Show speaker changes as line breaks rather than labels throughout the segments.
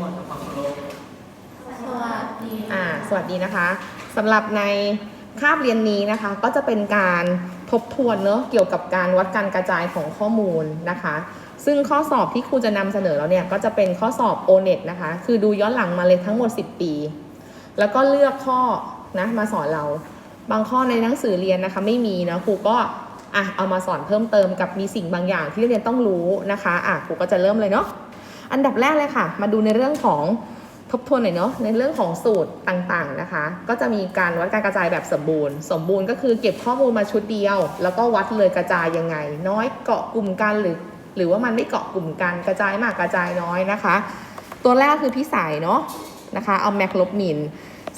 หมดทำความเคารพ
สวัสดี
อ่าสวัสดีนะคะสำหรับในคาบเรียนนี้นะคะ ก็จะเป็นการทบทวนเนอะเกี่ยวกับการวัดการกระจายของข้อมูลนะคะ ซึ่งข้อสอบที่ครูจะนำเสนอแล้วเนี่ยก็จะเป็นข้อสอบ o n e t นะคะ คือดูย้อนหลังมาเลยทั้งหมด 10 ปี แล้วก็เลือกข้อนะมาสอนเราบางข้อในหนังสือเรียนนะคะไม่มีนะครูก็อะเอามาสอนเพิ่มเติมกับมีสิ่งบางอย่างที่เรียนต้องรู้นะคะอะครูก็จะเริ่มเลยเนาะ อันดับแรกเลยค่ะ มาดูในเรื่องของทบทวนหน่อยเนาะในเรื่องของสูตรต่างๆนะคะ ก็จะมีการวัดการกระจายแบบสมบูรณ์ สมบูรณ์ก็คือเก็บข้อมูลมาชุดเดียว แล้วก็วัดเลยกระจายยังไง น้อยเกาะกลุ่มกันหรือ หรือว่ามันไม่เกาะกลุ่มกันกระจายมากกระจายน้อยนะคะ ตัวแรกคือพิสัยเนาะนะคะเอาแมคลบมิน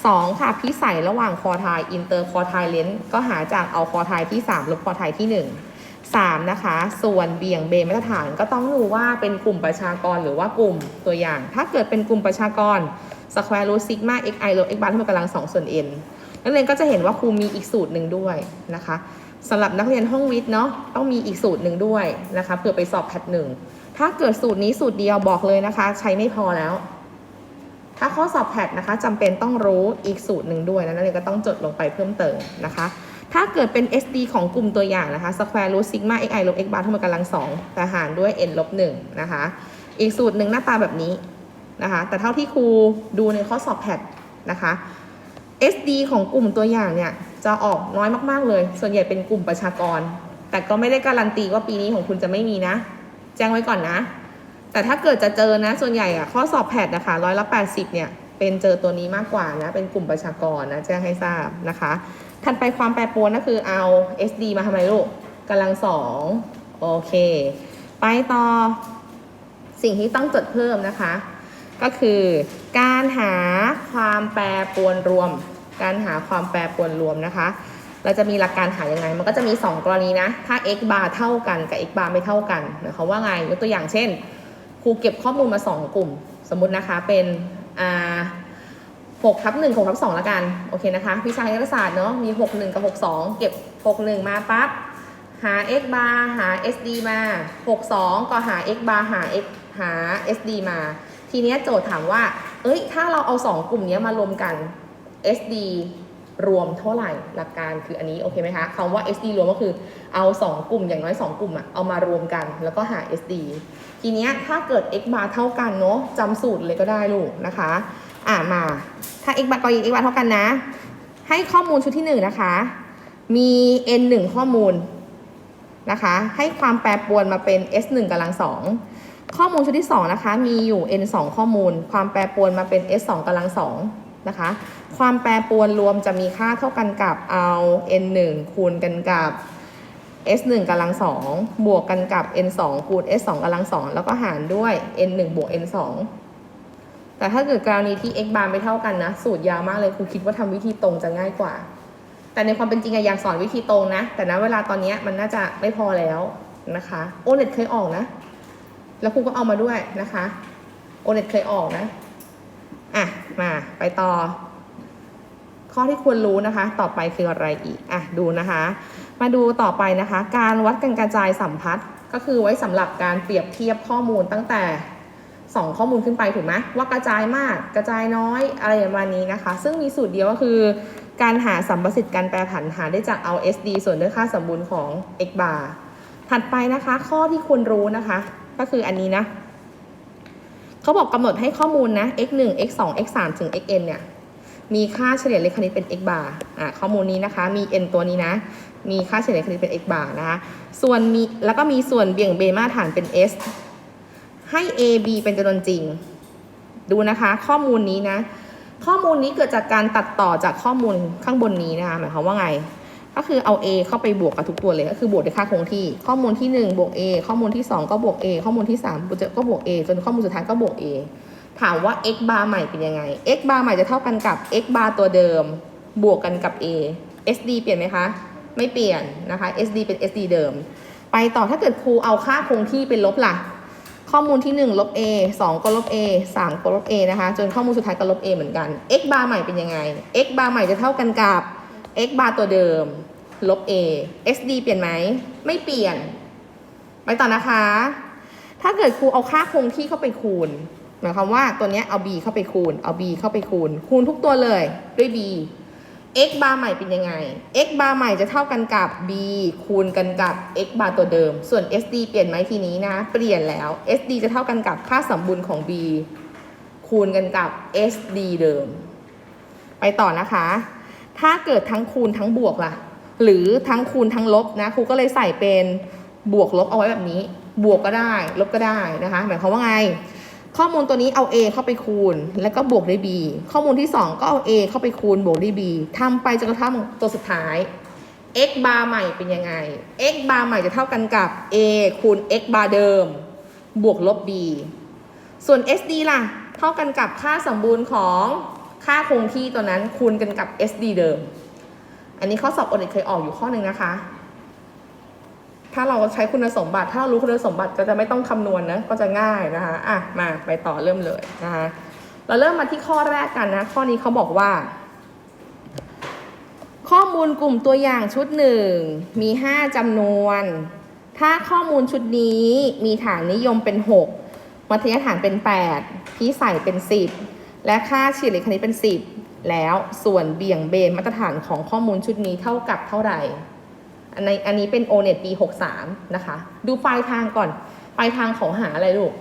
สองค่ะพิสัยระหว่างคอทายอินเตอร์คอทายเลนส์ก็หาจากเอาคอทายที่ 3 ลบคอทายที่ 1 3นะคะ ส่วนเบี่ยงเบนมาตรฐานก็ต้องดูว่าเป็นกลุ่มประชากรหรือว่ากลุ่มตัวอย่าง ถ้าเกิดเป็นกลุ่มประชากรสแควร์รูทซิกมา xi ลบ x บาร์ที่มันกำลัง2ส่วน n นักเรียนก็จะเห็นว่าครูมีอีกสูตรหนึ่งด้วยนะคะสำหรับนักเรียนห้องวิทย์เนาะต้องมีอีกสูตรหนึ่งด้วยนะคะเผื่อไปสอบแพทหนึ่งถ้าเกิดสูตรนี้สูตรเดียวบอกเลยนะคะ ใช้ไม่พอแล้ว ถ้าข้อสอบแพทนะคะจำเป็นต้องรู้อีกสูตรหนึ่งด้วยนะนักเรียนก็ต้องจดลงไปเพิ่มเติมนะคะ ถ้าเกิดเป็น SD ของกลุ่มตัวอย่างนะคะ square root sigma xi ลบ x bar ทั้งหมดกำลังสองแต่หารด้วย n ลบหนึ่งนะคะ อีกสูตรหนึ่งหน้าตาแบบนี้นะคะ แต่เท่าที่ครูดูในข้อสอบแพทนะคะ SD ของกลุ่มตัวอย่างเนี่ยจะออกน้อยมากๆเลย ส่วนใหญ่เป็นกลุ่มประชากร แต่ก็ไม่ได้การันตีว่าปีนี้ของคุณจะไม่มีนะ แจ้งไว้ก่อนนะ แต่ถ้าเกิดจะเจอนะ ส่วนใหญ่อะข้อสอบแพทนะคะร้อยละแปดสิบเนี่ย เป็นเจอตัวนี้มากกว่านะ เป็นกลุ่มประชากรนะแจ้งให้ทราบนะคะ ถัดไปความแปรปรวนก็คือเอา SD มาทำไมลูกกำลังสองโอเค ไปต่อสิ่งที่ต้องจดเพิ่มนะคะ ก็คือการหาความแปรปรวนรวม การหาความแปรปรวนรวมนะคะ เราจะมีหลักการหายังไง มันก็จะมี 2 กรณีนะ ถ้า x bar เท่ากันกับ x bar ไม่เท่ากันหมายความว่าไงยกตัวอย่างเช่นครูเก็บข้อมูลมา 2 กลุ่ม สมมุตินะคะเป็น อ่า6ทับ1 6ทับ2ละกัน โอเคนะคะ วิชาคณิตศาสตร์เนาะมี6 1กับ6 2เก็บ6 1มาปั๊บ หา x bar หา sd มา6 2ก็หา x bar หา x หา sd มา ทีเนี้ยโจทย์ถามว่า เอ้ย ถ้าเราเอา2กลุ่มเนี้ยมารวมกัน sd รวมเท่าไหร่หลักการคืออันนี้โอเคไหมคะคำว่า sd รวมก็คือเอา 2 กลุ่มอย่างน้อย 2 กลุ่มอะเอามารวมกัน แล้วก็หา sd ทีเนี้ยถ้าเกิด x bar เท่ากันเนาะจำสูตรเลยก็ได้ลูกนะคะ อ่ามา ถ้า x bar กับ x bar เท่ากันนะ ให้ข้อมูลชุดที่1นะคะ มี n 1ข้อมูลนะคะ ให้ความแปรปรวนมาเป็น s 1กำลังสองข้อมูลชุดที่ 2 นะคะ มีอยู่ n 2ข้อมูล ความแปรปรวนมาเป็น s 2กำลังสองนะคะ ความแปรปรวนรวมจะมีค่าเท่ากันกับเอา n 1คูณกันกับ s 1กำลังสองบวกกันกับ n 2คูณ s 2กำลังสองแล้วก็หารด้วย n 1บวก n 2แต่ถ้าเกิดกรณีที่ x bar ไม่เท่ากันนะ สูตรยาวมากเลยครูคิดว่าทำวิธีตรงจะง่ายกว่า แต่ในความเป็นจริงอะอยากสอนวิธีตรงนะ แต่ณเวลาตอนนี้มันน่าจะไม่พอแล้วนะคะโอเน็ตเคยออกนะ แล้วครูก็เอามาด้วยนะคะโอเน็ตเคยออกนะอะมาไปต่อ ข้อที่ควรรู้นะคะ ต่อไปคืออะไรอีกอะดูนะคะ มาดูต่อไปนะคะ การวัดการกระจายสัมพัทธ์ก็คือไว้สำหรับการเปรียบเทียบข้อมูลตั้งแต่ 2 ข้อมูลขึ้นไปถูกไหมว่ากระจายมากกระจายน้อยอะไรประมาณนี้นะคะ ซึ่งมีสูตรเดียวก็คือ การหาสัมประสิทธิ์การแปรผันหาได้จากเอา SD ส่วนด้วยค่าสมบูรณ์ของ x bar ถัดไปนะคะ ข้อที่ควรรู้นะคะ ก็คืออันนี้นะเขาบอกกำหนดให้ข้อมูลนะ x 1 x 2 x 3ถึง xn เนี่ยมีค่าเฉลี่ยเลขคณิตเป็น x bar อะข้อมูลนี้นะคะ มี n ตัวนี้นะ มีค่าเฉลี่ยคณิตเป็น x bar นะคะ ส่วนมีแล้วก็มีส่วนเบี่ยงเบนมาตรฐานเป็น s ให้ a b เป็นจำนวนจริง ดูนะคะ ข้อมูลนี้นะ ข้อมูลนี้เกิดจากการตัดต่อจากข้อมูลข้างบนนี้นะคะหมายความว่าไง ก็คือเอา a เข้าไปบวกกับทุกตัวเลยก็คือบวกด้วยค่าคงที่ ข้อมูลที่ 1 บวก a ข้อมูลที่ 2 ก็บวก a ข้อมูลที่3ก็บวก a จนข้อมูลสุดท้ายก็บวก a ถามว่า x bar ใหม่เป็นยังไง x bar ใหม่จะเท่ากันกับ x bar ตัวเดิม บวกกันกับ a sd เปลี่ยนไหมคะ ไม่เปลี่ยนนะคะ sd เป็น sd เดิม ไปต่อถ้าเกิดครูเอาค่าคงที่เป็นลบล่ะ ข้อมูลที่ 1 ลบ a 2 ก็ลบ a 3 ก็ลบ a นะคะ จนข้อมูลสุดท้ายก็ลบ a เหมือนกัน x bar ใหม่เป็นยังไง x bar ใหม่จะเท่ากันกับ x bar ตัวเดิม ลบ a sd เปลี่ยนไหม ไม่เปลี่ยน ไปต่อนะคะ ถ้าเกิดครูเอาค่าคงที่เข้าไปคูณ หมายความว่าตัวนี้เอา b เข้าไปคูณ เอา b เข้าไปคูณ คูณทุกตัวเลยด้วย b x bar ใหม่เป็นยังไง x bar ใหม่จะเท่ากันกับ b คูณกันกับ x bar ตัวเดิม ส่วน sd เปลี่ยนไหมทีนี้นะ เปลี่ยนแล้ว sd จะเท่ากันกับค่าสมบุลของ b คูณกันกับ sd เดิม ไปต่อนะคะ ถ้าเกิดทั้งคูณทั้งบวกล่ะ หรือทั้งคูณทั้งลบนะ ครูก็เลยใส่เป็นบวกลบเอาไว้แบบนี้ บวกก็ได้ ลบก็ได้นะคะ หมายความว่าไง ข้อมูลตัวนี้เอา a เข้าไปคูณ แล้วก็บวกด้วย b ข้อมูลที่ 2 ก็เอา a เข้าไปคูณบวกด้วย b ทำไปจนกระทั่งตัวสุดท้าย x bar ใหม่เป็นยังไง x bar ใหม่จะเท่ากันกับ a คูณ x bar เดิม บวกลบ b ส่วน sd ล่ะ เท่ากันกับค่าสมบูรณ์ของค่าคงที่ตัวนั้นคูณกันกับ sd เดิม อันนี้ข้อสอบอดเคยออกอยู่ข้อหนึ่งนะคะ ถ้าเราใช้คุณสมบัติ ถ้าเรารู้คุณสมบัติก็จะไม่ต้องคำนวณนะก็จะง่ายนะคะอะมาไปต่อเริ่มเลยนะคะเราเริ่มมาที่ข้อแรกกันนะข้อนี้เขาบอกว่า ข้อมูลกลุ่มตัวอย่างชุดหนึ่งมี 5จำนวน ถ้าข้อมูลชุดนี้มีฐานนิยมเป็น 6 มัธยฐานเป็น 8 พิสัยเป็น 10 และค่าเฉลี่ยคณิตเป็น 10 แล้วส่วนเบี่ยงเบนมาตรฐานของข้อมูลชุดนี้เท่ากับเท่าไหร่ อันนี้อันนี้เป็น o n e t ปี 63 นะคะ ดูปลายทางก่อน ปลายทางเของหาอะไรลูก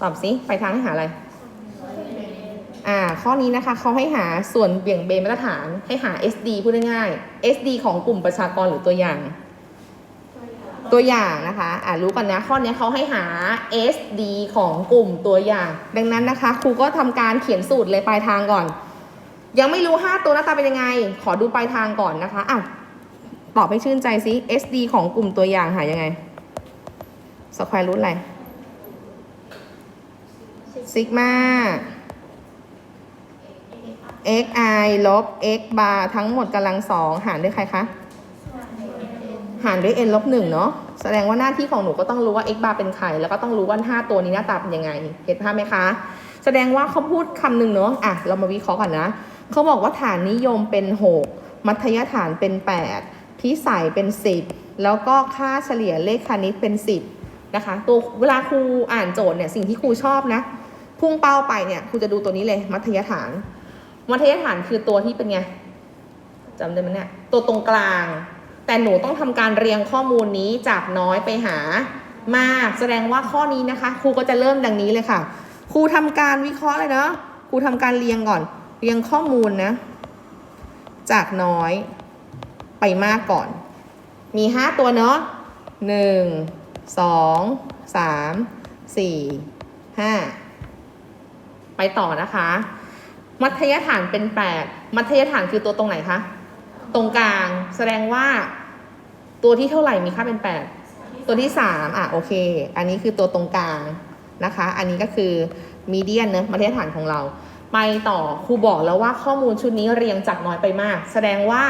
ตอบสิปลายทางให้หาอะไร อ่า ข้อนี้นะคะเขาให้หาส่วนเบี่ยงเบนมาตรฐานให้หา SD พูดง่ายๆ SD ของกลุ่มประชากรหรือตัวอย่าง ตัวอย่างนะคะ อ่ารู้กันนะ ข้อนี้เขาให้หา SD ของกลุ่มตัวอย่าง ดังนั้นนะคะครูก็ทำการเขียนสูตรเลยปลายทางก่อน ยังไม่รู้ 5 ตัวหน้าตาเป็นยังไง ขอดูปลายทางก่อนนะคะอะ ตอบให้ชื่นใจซิ SD ของกลุ่มตัวอย่างหายังไงสแควร์รูทอะไรซิกมา xi ลบ x bar ทั้งหมดกำลังสองหารด้วยใครคะ หารด้วย n ลบหนึ่งเนาะแสดงว่าหน้าที่ของหนูก็ต้องรู้ว่า x bar เป็นใคร แล้วก็ต้องรู้ว่า 5 ตัวนี้หน้าตาเป็นยังไง เห็นภาพไหมคะ แสดงว่าเขาพูดคำหนึ่งเนาะอะ เรามาวิเคราะห์กันนะ เขาบอกว่าฐานนิยมเป็น 6 มัธยฐานเป็น 8 พิสัยเป็น 10 แล้วก็ค่าเฉลี่ยเลขคณิตเป็น 10 นะคะ ตัวเวลาครูอ่านโจทย์เนี่ยสิ่งที่ครูชอบนะ พุ่งเป้าไปเนี่ยครูจะดูตัวนี้เลยมัธยฐาน มัธยฐานคือตัวที่เป็นไงจำได้ไหมเนี่ยตัวตรงกลาง แต่หนูต้องทำการเรียงข้อมูลนี้จากน้อยไปหามากแสดงว่าข้อนี้นะคะ ครูก็จะเริ่มดังนี้เลยค่ะ ครูทำการวิเคราะห์เลยเนาะครูทำการเรียงก่อน เรียงข้อมูลนะ จากน้อย มากก่อน มีห้าตัวเนาะหนึ่งสองสามสี่ห้าไปต่อนะคะ มัธยฐานเป็น8มัธยฐานคือตัวตรงไหนคะ ตรงกลางแสดงว่าตัวที่เท่าไหร่มีค่าเป็น8ตัวที่3อะโอเค อันนี้คือตัวตรงกลางนะคะ อันนี้ก็คือมีเดียนเนอะมัธยฐานของเรา ไปต่อครูบอกแล้วว่าข้อมูลชุดนี้เรียงจากน้อยไปมาก แสดงว่า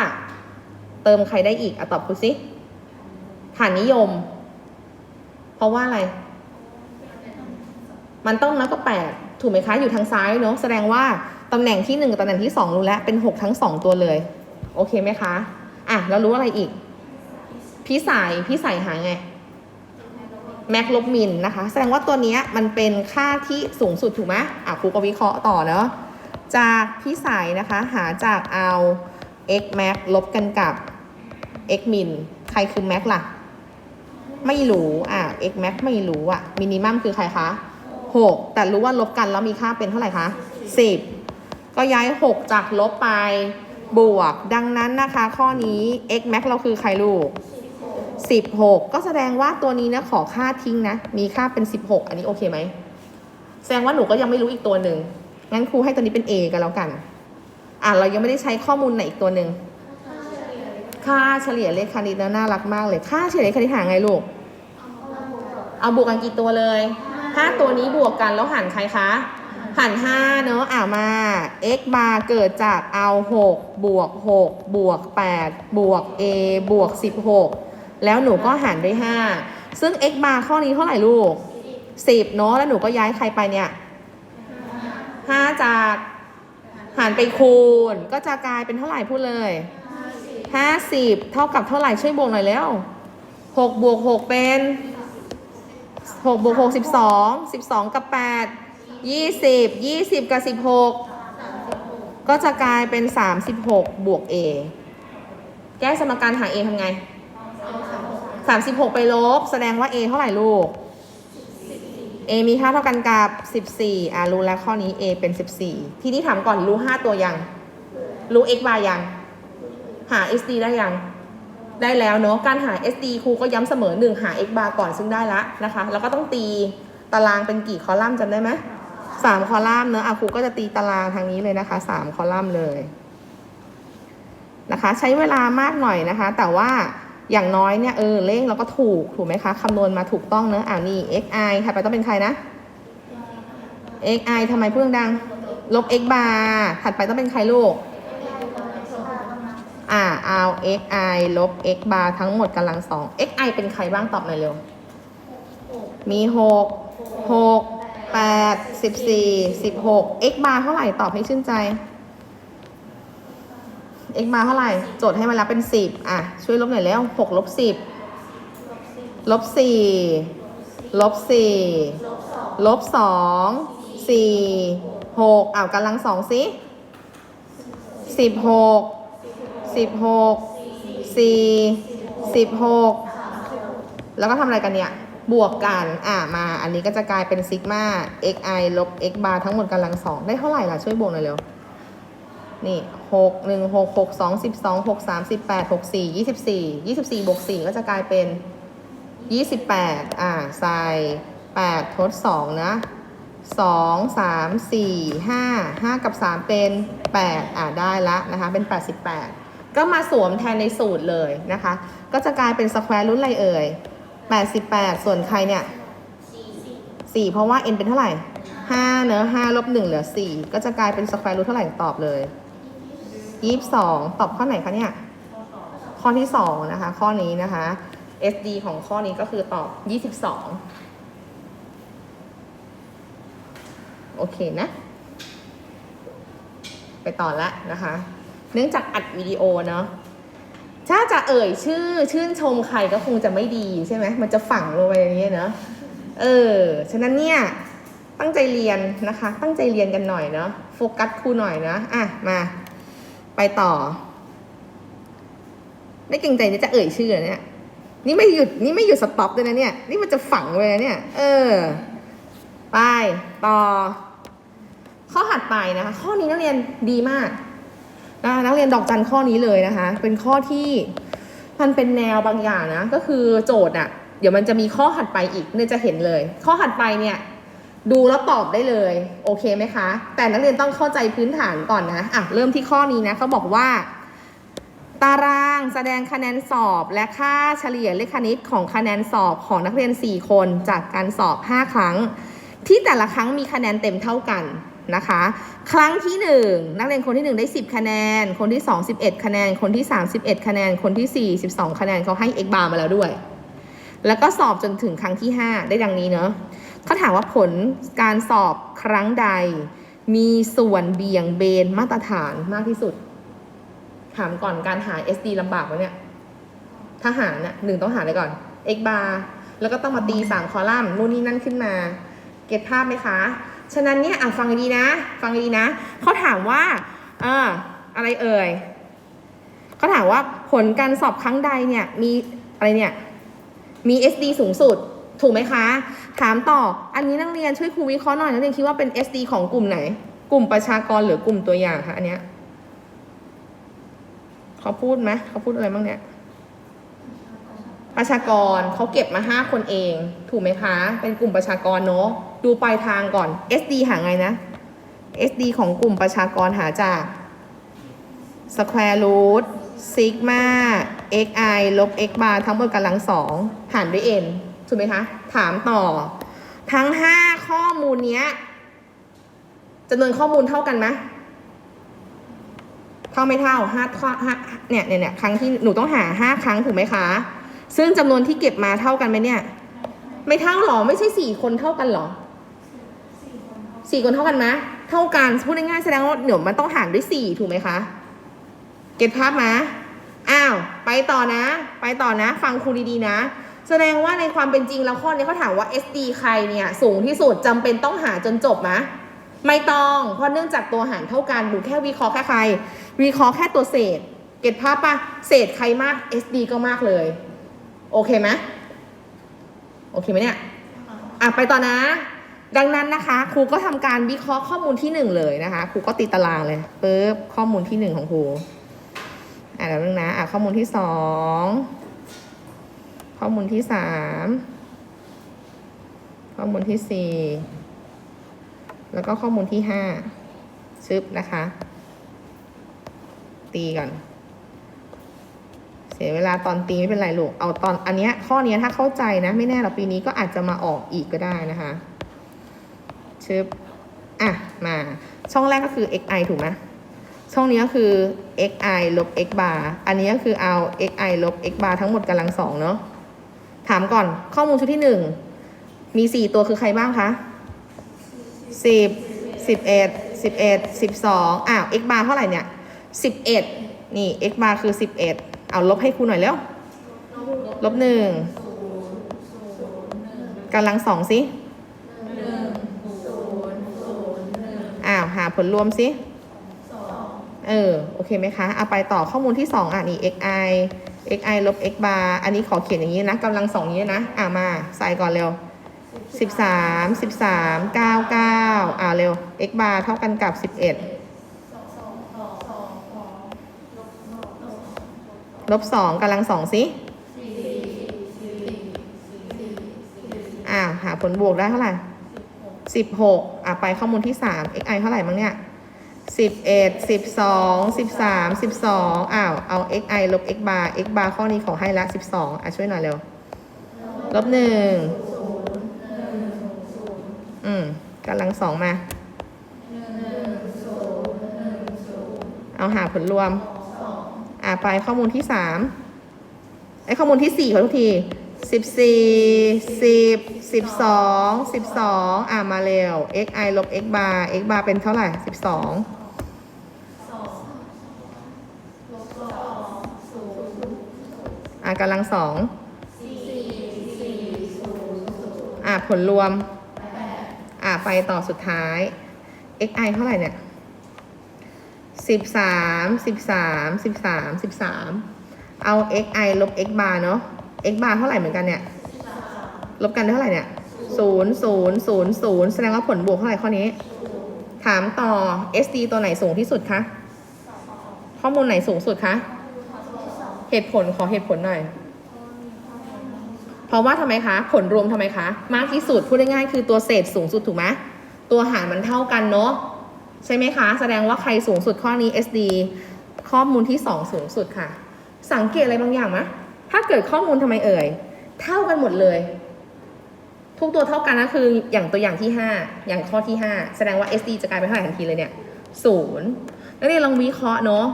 เติมใครได้อีกอะตอบครูสิฐานนิยม เพราะว่าอะไร มันต้องน้อยกว่าแปดถูกไหมคะ อยู่ทางซ้ายเนอะแสดงว่าตำแหน่งที่หนึ่งกับตำแหน่งที่สองรู้แล้ว เป็นหกทั้งสองตัวเลย โอเคไหมคะ อะ แล้วรู้อะไรอีก พี่สายพี่สายหาไง แม็กลบมินนะคะ แสดงว่าตัวนี้มันเป็นค่าที่สูงสุดถูกไหมอะครูก็วิเคราะห์ต่อเนาะจากพี่สายนะคะ หาจากเอา x max ลบกันกับ x min ใครคือ max ล่ะ ไม่รู้อะ x max ไม่รู้อะมินิมัมคือใครคะ 6 แต่รู้ว่าลบกันแล้วมีค่าเป็นเท่าไหร่คะ 10 ก็ย้าย 6 จากลบไปบวก ดังนั้นนะคะ ข้อนี้ x max เราคือใครลูก 16 ก็แสดงว่าตัวนี้นะขอค่าทิ้งนะ มีค่าเป็น 16 อันนี้โอเคไหม แสดงว่าหนูก็ยังไม่รู้อีกตัวหนึ่งงั้นครูให้ตัวนี้เป็น A กันแล้วกัน อะเรายังไม่ได้ใช้ข้อมูลไหนอีกตัวหนึ่ง ค่าเฉลี่ยเลขคณิตแล้วน่ารักมากเลย ค่าเฉลี่ยเลขคณิตหาไงลูก เอาบวกกันกี่ตัวเลยห้าตัวนี้บวกกันแล้วหารใครคะหารห้าเนอะอ่ามา x bar เกิดจากเอา6บวก6บวก8บวก a บวก16แล้วหนูก็หารด้วย5ซึ่ง x bar ข้อนี้เท่าไหร่ลูก10เนอะแล้วหนูก็ย้ายใครไปเนี่ย5จากหารไปคูณก็จะกลายเป็นเท่าไหร่พูดเลย 50 เท่ากับเท่าไหร่ช่วยบวกหน่อยแล้ว6บวก6เป็น6บวก6 12 12 กับ8ยี่สิบยี่สิบกับสิบหกก็จะกลายเป็นสามสิบหกบวก a แก้สมการหา a ทำไงสามสิบหกไปลบ แสดงว่า a เท่าไหร่ลูก a มีค่าเท่ากันกับสิบสี่อะรู้แล้วข้อนี้ a เป็นสิบสี่ทีนี้ถามก่อนรู้ห้าตัวยัง รู้ x bar ยัง หา sd ได้ยัง ได้แล้วเนาะ การหา sd ครูก็ย้ำเสมอหนึ่งหา x bar ก่อนซึ่งได้ละนะคะ แล้วก็ต้องตีตารางเป็นกี่คอลัมน์จำได้ไหมสามคอลัมน์เนอะอะครูก็จะตีตารางทางนี้เลยนะคะสามคอลัมน์เลยนะคะ ใช้เวลามากหน่อยนะคะ แต่ว่าอย่างน้อยเนี่ยเออเลขเราก็ถูกถูกไหมคะคำนวณมาถูกต้องเนอะอ่านี่ xi ถัดไปต้องเป็นใครนะ xi ทำไมพูดดัง ลบ x bar ถัดไปต้องเป็นใครลูก อ่าเอา xi ลบ x bar ทั้งหมดกำลังสอง xi เป็นใครบ้างตอบหน่อยเร็ว มีหกหกแปดสิบสี่สิบหก x bar เท่าไหร่ตอบให้ชื่นใจ x bar เท่าไหร่ โจทย์ให้มาแล้วเป็นสิบอะ ช่วยลบหน่อยแล้วหกลบสิบลบสี่ลบสี่ลบสองสี่หกอ้าวกำลังสองสิสิบหก สิบหกสี่สิบหกแล้วก็ทำอะไรกันเนี่ย บวกกัน อ่ามา อันนี้ก็จะกลายเป็นซิกมา xi ลบ x bar ทั้งหมดกำลังสองได้เท่าไหร่ล่ะ ช่วยบวกหน่อยเร็ว นี่หกหนึ่งหกหกสองสิบสองหกสามสิบแปดหกสี่ยี่สิบสี่ยี่สิบสี่บวกสี่ก็จะกลายเป็นยี่สิบแปดอ่า ใส่แปดทดสองนะสองสามสี่ห้าห้ากับสามเป็นแปดอ่าได้ละนะคะ เป็นแปดสิบแปด ก็มาสวมแทนในสูตรเลยนะคะ ก็จะกลายเป็นสแควร์รุ่นอะไรเอ่ยแปดสิบแปดส่วนใครเนี่ยสี่เพราะว่า n เป็นเท่าไหร่ห้าเนอะห้าลบหนึ่งเหลือสี่ก็จะกลายเป็นสแควร์รูทเท่าไหร่ตอบเลยยี่สิบสองตอบข้อไหนคะเนี่ย ข้อที่สองนะคะ ข้อนี้นะคะ SD ของข้อนี้ก็คือตอบยี่สิบสองโอเคนะ ไปต่อละนะคะ เนื่องจากอัดวิดีโอเนาะถ้าจะเอ่ยชื่อชื่นชมใครก็คงจะไม่ดีใช่ไหมมันจะฝังลงไปอย่างเงี้เนาะเออฉะนั้นเนี่ยตั้งใจเรียนนะคะ ตั้งใจเรียนกันหน่อยเนาะโฟกัสครูหน่อยนะอะมา ไปต่อไม่เกรงใจจะเอ่ยชื่อเนี่ยนี่ไม่หยุดนี่ไม่หยุดสต็อปเลยนะเนี่ย นี่มันจะฝังเลยนะเนี่ย เออ ไปต่อ ข้อถัดไปนะคะ ข้อนี้นักเรียนดีมาก นะคะนักเรียนดอกจันข้อนี้เลยนะคะ เป็นข้อที่มันเป็นแนวบางอย่างนะ ก็คือโจทย์อะเดี๋ยวมันจะมีข้อถัดไปอีกเนี่ยจะเห็นเลย ข้อถัดไปเนี่ยดูแล้วตอบได้เลย โอเคไหมคะ แต่นักเรียนต้องเข้าใจพื้นฐานก่อนนะอะเริ่มที่ข้อนี้นะเขาบอกว่า ตารางแสดงคะแนนสอบและค่าเฉลี่ยเลขคณิตของคะแนนสอบของนักเรียน 4 คนจากการสอบ 5 ครั้ง ที่แต่ละครั้งมีคะแนนเต็มเท่ากัน นะคะ ครั้งที่ 1 นักเรียนคนที่ 1 ได้ 10 คะแนน คนที่ 2 11 คะแนน คนที่31คะแนน คนที่ 4 12 คะแนนเขาให้ x bar มาแล้วด้วย แล้วก็สอบจนถึงครั้งที่ 5 ได้ดังนี้เนาะเขาถามว่าผลการสอบครั้งใด มีส่วนเบี่ยงเบนมาตรฐานมากที่สุด ถามก่อนการหา SD ลำบากไหมเนี่ยถ้าหาเนี่ยหนึ่งต้องหาอะไรก่อน x bar แล้วก็ต้องมาตีสามคอลัมน์นู่นนี่นั่นขึ้นมา เก็ตภาพไหมคะ ฉะนั้นเนี่ยอะฟังดีนะ ฟังดีนะ เขาถามว่าเอออะไรเอ่ยเขาถามว่าผลการสอบครั้งใดเนี่ยมีอะไรเนี่ยมี SD สูงสุดถูกไหมคะ ถามต่ออันนี้นักเรียนช่วยครูวิเคราะห์หน่อยนักเรียนคิดว่าเป็น SD ของกลุ่มไหน กลุ่มประชากรหรือกลุ่มตัวอย่างคะอันเนี้ยเขาพูดไหมเขาพูดอะไรบ้างเนี่ยประชากรเขาเก็บมาห้าคนเอง ถูกไหมคะ เป็นกลุ่มประชากรเนาะ ดูปลายทางก่อน SD หาไงนะ SD ของกลุ่มประชากรหาจาก square root sigma xi ลบ x bar ทั้งหมดกำลังสองหารด้วย n ถูกไหมคะ ถามต่อ ทั้ง 5 ข้อมูลเนี้ยจำนวนข้อมูลเท่ากันไหมเท่าไม่เท่าห้าข้อห้าเนี่ยเนี่ยเนี่ยครั้งที่หนูต้องหา5ครั้งถูกไหมคะ ซึ่งจำนวนที่เก็บมาเท่ากันไหมเนี่ย ไม่เท่าหรอ ไม่ใช่สี่คนเท่ากันหรอ สี่คนเท่ากันไหมเท่ากันพูดง่ายๆแสดงว่าเดี๋ยวมันต้องหารด้วยสี่ถูกไหมคะ เก็ตภาพไหมอ้าวไปต่อนะ ไปต่อนะ ฟังครูดีๆนะ แสดงว่าในความเป็นจริงแล้วข้อนี้เขาถามว่า SD ใครเนี่ยสูงที่สุดจำเป็นต้องหาจนจบมะไม่ต้องเพราะเนื่องจากตัวหารเท่ากันหนูแค่วิเคราะห์แค่ใคร วิเคราะห์แค่ตัวเศษ เก็ตภาพปะเศษใครมาก SD ก็มากเลย โอเคไหมโอเคไหมเนี่ยอะไปต่อนะ ดังนั้นนะคะครูก็ทำการวิเคราะห์ข้อมูลที่หนึ่งเลยนะคะครูก็ติดตารางเลยปึ๊บข้อมูลที่หนึ่งของครูอะแล้วนึงนะอะข้อมูลที่สองข้อมูลที่สามข้อมูลที่สี่แล้วก็ข้อมูลที่ห้าชึบนะคะ ตีก่อนเสียเวลาตอนตีไม่เป็นไรลูก เอาตอนอันเนี้ยข้อเนี้ยถ้าเข้าใจนะ ไม่แน่หรอกปีนี้ก็อาจจะมาออกอีกก็ได้นะคะ ชึบอะ มา ช่องแรกก็คือ xi ถูกไหมช่องนี้ก็คือ xi ลบ x bar อันนี้ก็คือเอา xi ลบ x bar ทั้งหมดกำลังสองเนาะ ถามก่อนข้อมูลชุดที่หนึ่ง มีสี่ตัวคือใครบ้างคะสิบสิบเอ็ดสิบเอ็ดสิบสองอ้าว x bar เท่าไหร่เนี่ยสิบเอ็ดนี่ x bar คือสิบเอ็ดเอาลบให้ครูหน่อยแล้ว ลบหนึ่งกำลังสองสิอ้าว หาผลรวมสิเออ โอเคไหมคะเอาไปต่อข้อมูลที่สองอะนี่ xi xi ลบ x bar อันนี้ขอเขียนอย่างนี้นะกำลังสองนี้นะ อ่ามา ใส่ก่อนเร็วสิบสามสิบสามเก้าเก้าอ่าเร็ว x bar เท่ากันกับสิบเอ็ดลบสองกำลังสองสิอ่าหาผลบวกได้เท่าไหร่ สิบหกอะไปข้อมูลที่สาม xi เท่าไหร่มั้งเนี่ยสิบเอ็ดสิบสองสิบสามสิบสองอ้าวเอา xi ลบ x bar x bar ข้อนี้ขอให้ละสิบสองอะช่วยหน่อยเร็ว ลบหนึ่งอืมกำลังสองมา เอาหาผลรวม อ่าไปข้อมูลที่สามไอข้อมูลที่สี่ขอทุกที สิบสี่สิบสิบสองสิบสองอ่ามาเร็ว xi ลบ x bar x bar เป็นเท่าไหร่สิบสองอ่ากำลังสองอ่าผลรวม อ่าไปต่อสุดท้าย xi เท่าไหร่เนี่ยสิบสามสิบสามสิบสามสิบสามเอา xi ลบ x bar เนาะ x bar เท่าไหร่เหมือนกันเนี่ย ลบกันได้เท่าไหร่เนี่ยศูนย์ศูนย์ศูนย์ศูนย์แสดงว่าผลบวกเท่าไหร่ข้อนี้ ถามต่อ SD ตัวไหนสูงที่สุดคะ ข้อมูลไหนสูงสุดคะ เหตุผลขอเหตุผลหน่อย เพราะว่าทำไมคะ ผลรวมทำไมคะ มากที่สุดพูดง่ายๆคือตัวเศษสูงสุดถูกไหมตัวหารมันเท่ากันเนาะใช่ไหมคะ แสดงว่าใครสูงสุดข้อนี้ SD ข้อมูลที่ 2 สูงสุดค่ะ สังเกตอะไรบางอย่างไหม ถ้าเกิดข้อมูลทำไมเอ่ย เท่ากันหมดเลย ทุกตัวเท่ากันนะคืออย่างตัวอย่างที่ 5 อย่างข้อที่ 5 แสดงว่า SD จะกลายเป็นเท่าไหร่ทันทีเลยเนี่ยศูนย์นักเรียนลองวิเคราะห์เนาะ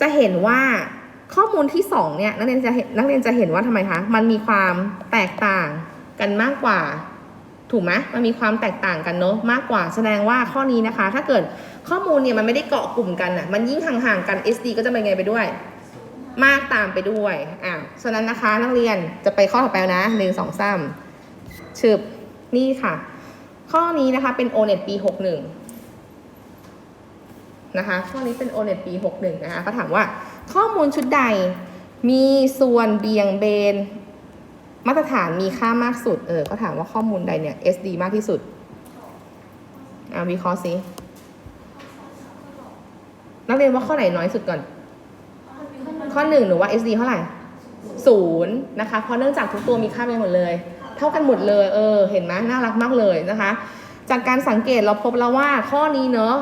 จะเห็นว่าข้อมูลที่ 2 เนี่ยนักเรียนจะเห็นนักเรียนจะเห็นว่าทำไมคะ มันมีความแตกต่างกันมากกว่า ถูกไหมมันมีความแตกต่างกันเนาะมากกว่า แสดงว่าข้อนี้นะคะ ถ้าเกิดข้อมูลเนี่ยมันไม่ได้เกาะกลุ่มกันอะมันยิ่งห่างๆกัน SD ก็จะเป็นไงไปด้วย มากตามไปด้วยอะฉะนั้นนะคะนักเรียนจะไปข้อต่อไปนะหนึ่งสองสามชึบนี่ค่ะ ข้อนี้นะคะเป็น o n e t ปี61นะคะข้อนี้เป็น o n e t ปี61นะคะเขาถามว่าข้อมูลชุดใดมีส่วนเบี่ยงเบน มาตรฐานมีค่ามากสุด เออเขาถามว่าข้อมูลใดเนี่ย SD มากที่สุด อ่าวิเคราะห์สินักเรียนว่าข้อไหนน้อยสุดก่อน ข้อหนึ่งหนูว่า SD เท่าไหร่ศูนย์นะคะเพราะเนื่องจากทุกตัวมีค่าไปหมดเลย เท่ากันหมดเลยเออเห็นไหมน่ารักมากเลยนะคะ จากการสังเกตเราพบแล้วว่าข้อนี้เนอะ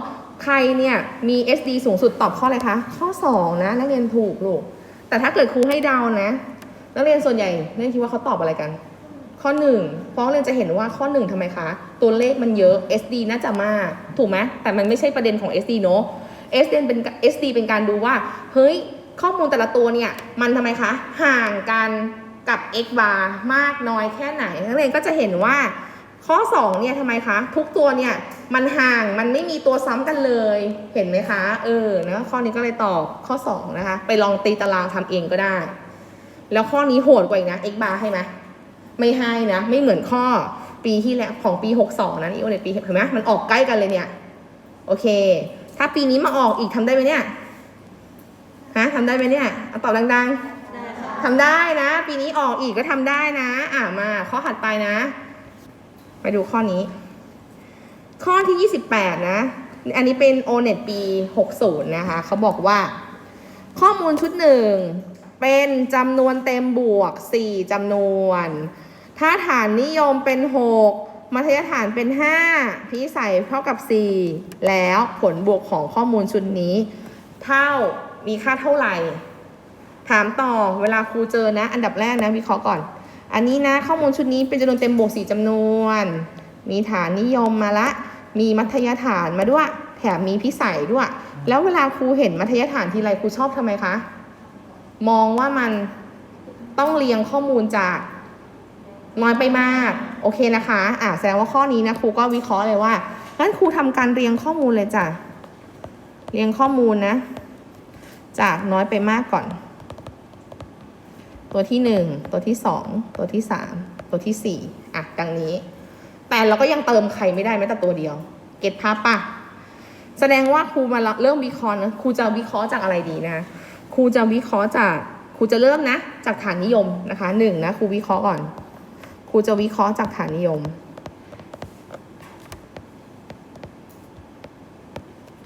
ใครเนี่ยมี SD สูงสุดตอบข้ออะไรคะข้อ 2 นะนักเรียนถูกลูกแต่ถ้าเกิดครูให้เดานะ นักเรียนส่วนใหญ่นักเรียนคิดว่าเขาตอบอะไรกัน ข้อหนึ่งเพราะนักเรียนจะเห็นว่าข้อหนึ่งทำไมคะ ตัวเลขมันเยอะ SD น่าจะมากถูกไหมแต่มันไม่ใช่ประเด็นของ SD เนอะ SD เป็น SD เป็นการดูว่าเฮ้ย ข้อมูลแต่ละตัวเนี่ย มันทำไมคะ ห่างกันกับ x bar มากน้อยแค่ไหนนักเรียนก็จะเห็นว่าข้อ 2 เนี่ยทำไมคะ ทุกตัวเนี่ยมันห่างมันไม่มีตัวซ้ำกันเลยเห็นไหมคะ เออนะข้อนี้ก็เลยตอบข้อ 2 นะคะ ไปลองตีตารางทำเองก็ได้ แล้วข้อนี้โหดกว่าอีกนะ x bar ให้ไหมไม่ให้นะ ไม่เหมือนข้อปีที่แล้วของปี 62 นะนี่โอเน็ตปีเห็นไหมมันออกใกล้กันเลยเนี่ย โอเค ถ้าปีนี้มาออกอีกทำได้ไหมเนี่ย ฮะทำได้ไหมเนี่ยเอาตอบดังๆทำได้นะ ปีนี้ออกอีกก็ทำได้นะ อ่ามาข้อถัดไปนะ ไปดูข้อนี้ ข้อที่ 28 นะ อันนี้เป็น o n e t ปี 60 นะคะ เขาบอกว่า ข้อมูลชุดหนึ่งเป็นจำนวนเต็มบวก 4จำนวน ถ้าฐานนิยมเป็น 6มัธยฐานเป็น 5 พิสัยเท่ากับ 4 แล้วผลบวกของข้อมูลชุดนี้ เท่า มีค่าเท่าไหร่ ถามต่อเวลาครูเจอนะ อันดับแรกนะวิเคราะห์ก่อน อันนี้นะข้อมูลชุดนี้เป็นจำนวนเต็มบวก4จำนวน มีฐานนิยมมาละ มีมัธยฐานมาด้วย แถมมีพิสัยด้วย แล้วเวลาครูเห็นมัธยฐานทีไรครูชอบทำไมคะ มองว่ามันต้องเรียงข้อมูลจากน้อยไปมาก โอเคนะคะอะแสดงว่าข้อนี้นะครูก็วิเคราะห์เลยว่างั้นครูทำการเรียงข้อมูลเลยจ้ะเรียงข้อมูลนะ จากน้อยไปมากก่อน ตัวที่หนึ่งตัวที่สองตัวที่สามตัวที่สี่อะดังนี้ แต่เราก็ยังเติมใครไม่ได้แม้แต่ตัวเดียว เก็ตภาพปะแสดงว่าครูมาเริ่มวิเคราะห์นะครูจะวิเคราะห์จากอะไรดีนะครูจะวิเคราะห์จากครูจะเริ่มนะ จากฐานนิยมนะคะหนึ่งนะครูวิเคราะห์ก่อนครูจะวิเคราะห์จากฐานนิยม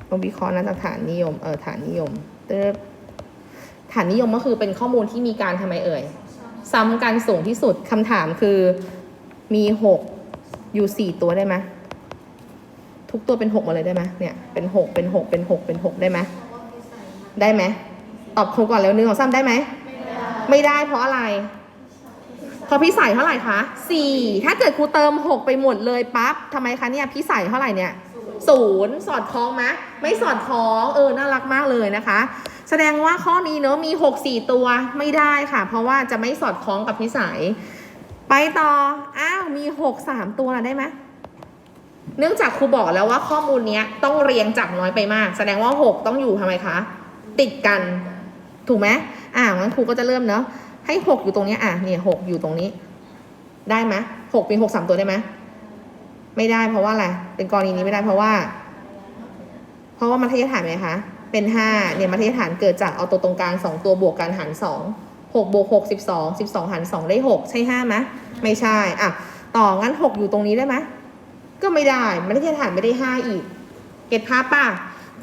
เราวิเคราะห์นะจากฐานนิยมเออฐานนิยม ฐานนิยมก็คือเป็นข้อมูลที่มีการทำไมเอ่ย ซ้ำกันสูงที่สุดคำถามคือมีหกอยู่สี่ตัวได้ไหมทุกตัวเป็นหกหมาเลยได้ไหมเนี่ยเป็นหกเป็นหกเป็นหกเป็นหกได้ไหมได้ไหมตอบครูก่อนแล้วหนึ่งของซ้ำได้ไหมไม่ได้เพราะอะไรเพราะพี่ใส่เท่าไหร่คะสี่ถ้าเกิดครูเติมหกไปหมดเลยปั๊บทำไมคะเนี่ยพี่ใส่เท่าไหร่เนี่ย ศูนย์สอดคล้องไหมไม่สอดคล้องเออน่ารักมากเลยนะคะ แสดงว่าข้อนี้เนอะมีหกสี่ตัวไม่ได้ค่ะ เพราะว่าจะไม่สอดคล้องกับพี่ใส่ไปต่ออ้าวมีหกสามตัวได้ไหมเนื่องจากครูบอกแล้วว่าข้อมูลนี้ต้องเรียงจากน้อยไปมาก แสดงว่าหกต้องอยู่ทำไมคะ ติดกันถูกไหมอ่างั้นครูก็จะเริ่มเนาะให้หกอยู่ตรงนี้อะเนี่ยหกอยู่ตรงนี้ ได้ไหมหกเป็นหกสามตัวได้ไหม ไม่ได้เพราะว่าอะไร เป็นกรณีนี้ไม่ได้เพราะว่า เพราะว่ามัธยฐานไหมคะ เป็นห้าเนี่ยมัธยฐานเกิดจากเอาตัวตรงกลางสองตัวบวกกันหารสองหกบวกหกสิบสองสิบสองหารสองได้หกใช่ห้าไหมไม่ใช่อะต่องั้นหกอยู่ตรงนี้ได้ไหมก็ไม่ได้มัธยฐานไม่ได้ห้าอีก เก็ตภาพป่ะ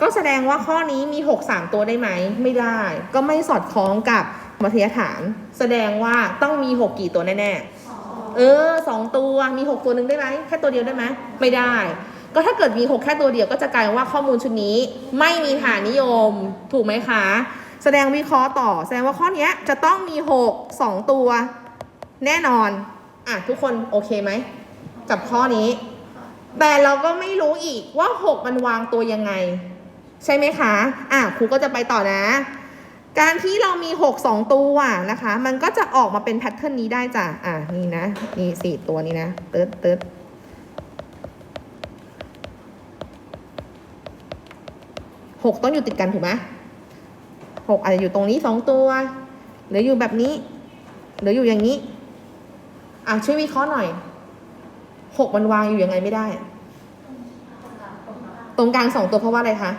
ก็แสดงว่าข้อนี้มี 6 3 ตัวได้ไหม ไม่ได้ ก็ไม่สอดคล้องกับมัธยฐาน แสดงว่าต้องมี 6 กี่ตัวแน่ ๆ เออสองตัวมี6ตัวหนึ่งได้ไหมแค่ตัวเดียวได้ไหมไม่ได้ ก็ถ้าเกิดมี6แค่ตัวเดียวก็จะกลายว่าข้อมูลชุดนี้ ไม่มีฐานนิยม ถูกไหมคะ แสดงวิเคราะห์ต่อ แสดงว่าข้อนี้จะต้องมี6 2ตัว แน่นอนอะทุกคนโอเคไหมกับข้อนี้ แต่เราก็ไม่รู้อีกว่า 6 มันวางตัวยังไง ใช่ไหมคะ อะครูก็จะไปต่อนะ การที่เรามี 6 2 ตัวนะคะ มันก็จะออกมาเป็นแพทเทิร์นนี้ได้จ้ะ อะ นี่นะ นี่สี่ตัวนี้นะ เติร์ดเติร์ดหกต้องอยู่ติดกันถูกไหมหกอาจจะอยู่ตรงนี้สองตัว หรืออยู่แบบนี้ หรืออยู่อย่างนี้ อะช่วยวิเคราะห์หน่อย หกมันวางอยู่ยังไงไม่ได้ ตรงกลางสองตัวเพราะว่าอะไรคะ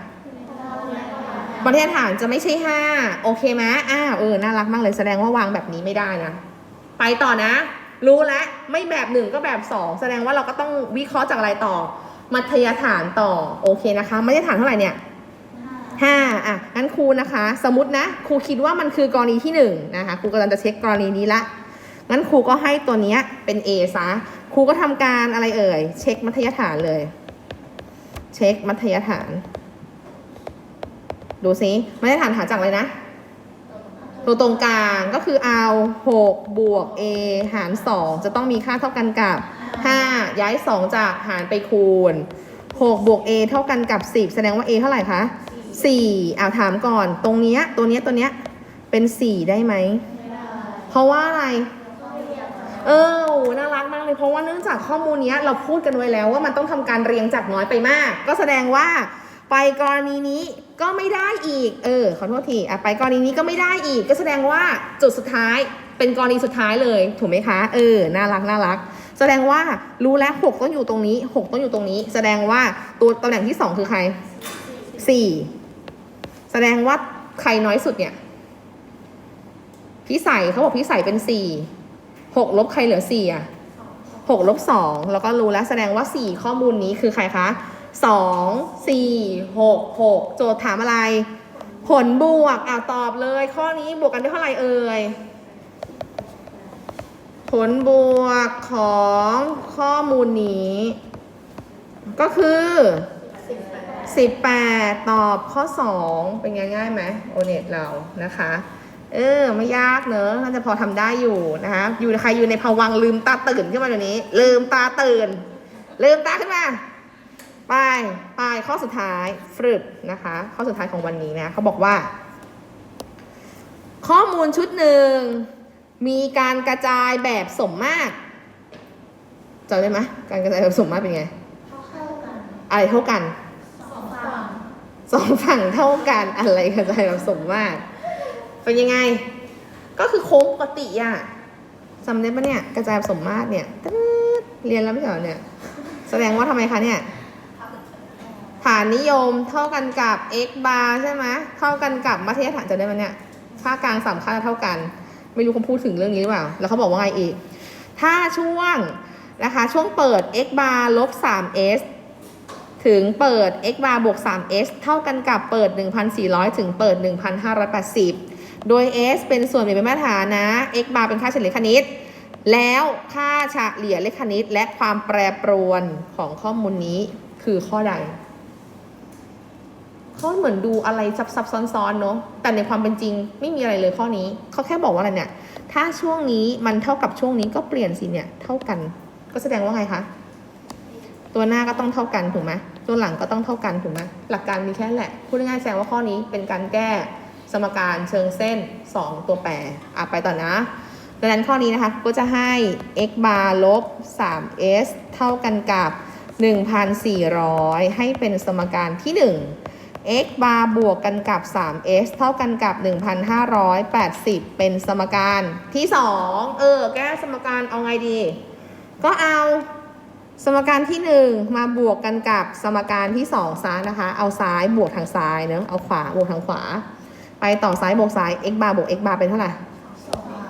บรรทัดฐานจะไม่ใช่ห้าโอเคไหมอ้าวเออน่ารักมากเลยแสดงว่าวางแบบนี้ไม่ได้นะ ไปต่อนะ รู้แล้วไม่แบบหนึ่งก็แบบสองแสดงว่าเราก็ต้องวิเคราะห์จากอะไรต่อ มัธยฐานต่อโอเคนะคะมัธยฐานเท่าไหร่เนี่ยห้าอะงั้นครูนะคะ สมมตินะครูคิดว่ามันคือกรณีที่หนึ่งนะคะครูกำลังจะเช็คกรณีนี้ละงั้นครูก็ให้ตัวเนี้ยเป็น A ซะครูก็ทำการอะไรเอ่ย เช็คมัธยฐานเลย เช็คมัธยฐาน ดูซิมัธยฐานหาจากอะไรนะ ตัวตรงกลางก็คือเอา6บวก a หาร 2 จะต้องมีค่าเท่ากันกับ 5 ย้าย 2 จากหารไปคูณ 6 บวก a เท่ากันกับ 10 แสดงว่า a เท่าไหร่คะ4อ่าถามก่อนตรงเนี้ยตัวเนี้ยตัวเนี้ยเป็น 4 ได้ไหม เพราะว่าอะไรเออหน่ารักมากเลย เพราะว่าเนื่องจากข้อมูลเนี้ยเราพูดกันไว้แล้วว่ามันต้องทำการเรียงจากน้อยไปมาก ก็แสดงว่า ไปกรณีนี้ก็ไม่ได้อีก เออ ขอโทษทีอะไปกรณีนี้ก็ไม่ได้อีก ก็แสดงว่าจุดสุดท้ายเป็นกรณีสุดท้ายเลยถูกไหมคะ เออ น่ารักน่ารัก แสดงว่ารู้แล้วหกต้องอยู่ตรงนี้หกต้องอยู่ตรงนี้ แสดงว่าตัวตำแหน่งที่สองคือใครสี่แสดงว่าใครน้อยสุดเนี่ย พี่ใส่เขาบอกพี่ใส่เป็นสี่หกลบใครเหลือสี่อะหกลบสองแล้วก็รู้แล้วแสดงว่าสี่ข้อมูลนี้คือใครคะ สองสี่หกหกโจทย์ถามอะไร ผลบวกอ่าตอบเลย ข้อนี้บวกกันได้เท่าไหร่เอ่ยผลบวกของข้อมูลนี้ ก็คือ 18 ตอบข้อ 2 เป็นไงง่ายไหมโอเน็ตเรานะคะ เออ ไม่ยากเนอะน่าจะพอทำได้อยู่นะคะ อยู่ใครอยู่ในภวังลืมตาตื่นขึ้นมาเดี๋ยวนี้ ลืมตาตื่น ลืมตาขึ้นมา ไปไปข้อสุดท้ายฟรึดนะคะ ข้อสุดท้ายของวันนี้นะเขาบอกว่า ข้อมูลชุดหนึ่ง มีการกระจายแบบสมมาตรจำได้ไหมการกระจายแบบสมมาตรเป็นไง
เข้ากัน
อะไรเท่ากัน
สองฝั่ง
สองฝั่งเท่ากันอะไรกระจายแบบสมมาตรเป็นยังไง ก็คือโค้งปกติอะจำได้ปะเนี่ยกระจายแบบสมมาตรเนี่ยตึ๊ดเรียนแล้วไม่ใช่เหรอเนี่ย แสดงว่าทำไมคะเนี่ย ฐานนิยมเท่ากันกับ x bar ใช่ไหมเท่ากันกับมัธยฐานจะได้ไหมเนี่ยค่ากลางสามค่าเท่ากัน ไม่รู้เขาพูดถึงเรื่องนี้หรือเปล่า แล้วเขาบอกว่าไงอีก ถ้าช่วงนะคะช่วงเปิด x bar ลบ 3s ถึงเปิด x bar บวก 3s เท่ากันกับเปิด 1,400 ถึงเปิด 1,580 โดย s เป็นส่วนเปลี่ยนเป็นมาตรฐานนะ x bar เป็นค่าเฉลี่ยคณิต แล้วค่าเฉลี่ยเลขคณิตและความแปรปรวนของข้อมูลนี้คือข้อใด เขาเหมือนดูอะไรซับซับซ้อนๆเนาะแต่ในความเป็นจริงไม่มีอะไรเลยข้อนี้ เขาแค่บอกว่าอะไรเนี่ย ถ้าช่วงนี้มันเท่ากับช่วงนี้ก็เปลี่ยนสิเนี่ยเท่ากัน ก็แสดงว่าไงคะ ตัวหน้าก็ต้องเท่ากันถูกไหมตัวหลังก็ต้องเท่ากันถูกไหมหลักการมีแค่นั้นแหละ พูดง่ายๆแสดงว่าข้อนี้เป็นการแก้สมการเชิงเส้น 2 ตัวแปรอะไปต่อนะดังนั้นข้อนี้นะคะก็จะให้ x bar ลบ 3s เท่ากันกับ 1,400 ให้เป็นสมการที่ 1 x bar บวกกันกับ 3s เท่ากันกับ 1,580 เป็นสมการที่ 2 เออ แก้สมการเอาไงดี ก็เอาสมการที่ 1 มาบวกกันกับสมการที่2ซะนะคะ เอาซ้ายบวกทางซ้ายเนอะเอาขวาบวกทางขวา ไปต่อซ้ายบวกซ้าย x bar บวก x bar เป็นเท่าไหร่
สองฝั่ง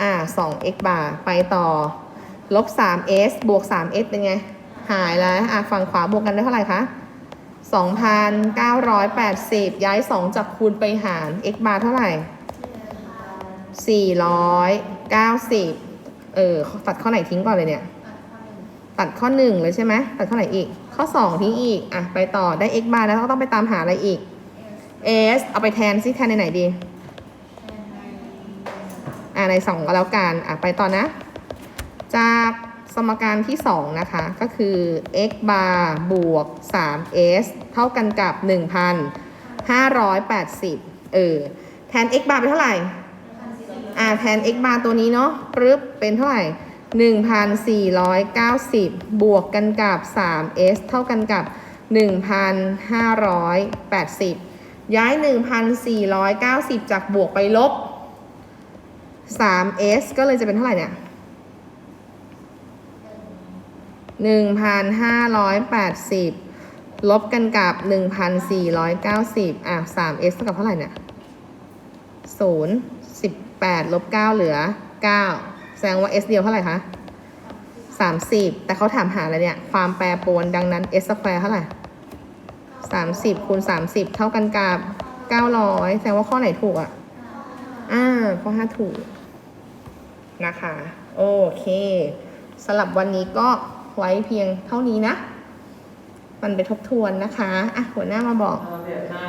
อ่า 2x bar ไปต่อลบ 3s บวก 3s เป็นไง หายแล้วอะฝั่งขวาบวกกันได้เท่าไหร่คะ 2,980 ย้าย 2 จากคูณไปหาร x bar เท่าไหร่490 เออตัดข้อไหนทิ้งก่อนเลยเนี่ย ตัดข้อ 1 เลยใช่ไหมตัดข้อไหนอีก ข้อ 2 ทิ้งอีก อะ ไปต่อได้ x bar แล้วก็ต้องไปตามหาอะไรอีก s เอาไปแทนซิแทนในไหนดี อ่าในสองก็แล้วกัน อะ ไปต่อนะ จาก สมการที่ 2 นะคะ ก็คือ x bar บวก 3s เท่ากันกับ 1,580 เออ แทน x bar เป็นเท่าไหร่ อ่า แทน x bar ตัวนี้เนาะปึ๊บเป็นเท่าไหร่ 1,490 บวกกันกับ 3s เท่ากันกับ 1,580 ย้าย 1,490 จากบวกไปลบ 3s ก็เลยจะเป็นเท่าไหร่เนี่ย 1,580 ลบกันกับ 1,490 อะ 3s เท่ากับเท่าไหร่เนี่ย0 18 ลบ 9 เหลือ 9 แสดงว่า s เดียวเท่าไหร่คะ 30 แต่เขาถามหาอะไรเนี่ย ความแปรปรวนดังนั้น s สแควร์เท่าไหร่ 30คูณ30 เท่ากันกับ 900 แสดงว่าข้อไหนถูกอะ อ่า ข้อ 5 ถูก นะคะ โอเคสำหรับวันนี้ก็ ไว้เพียงเท่านี้นะ มันไปทบทวนนะคะ อะหัวหน้ามาบอก
เปลี่ยนหน้า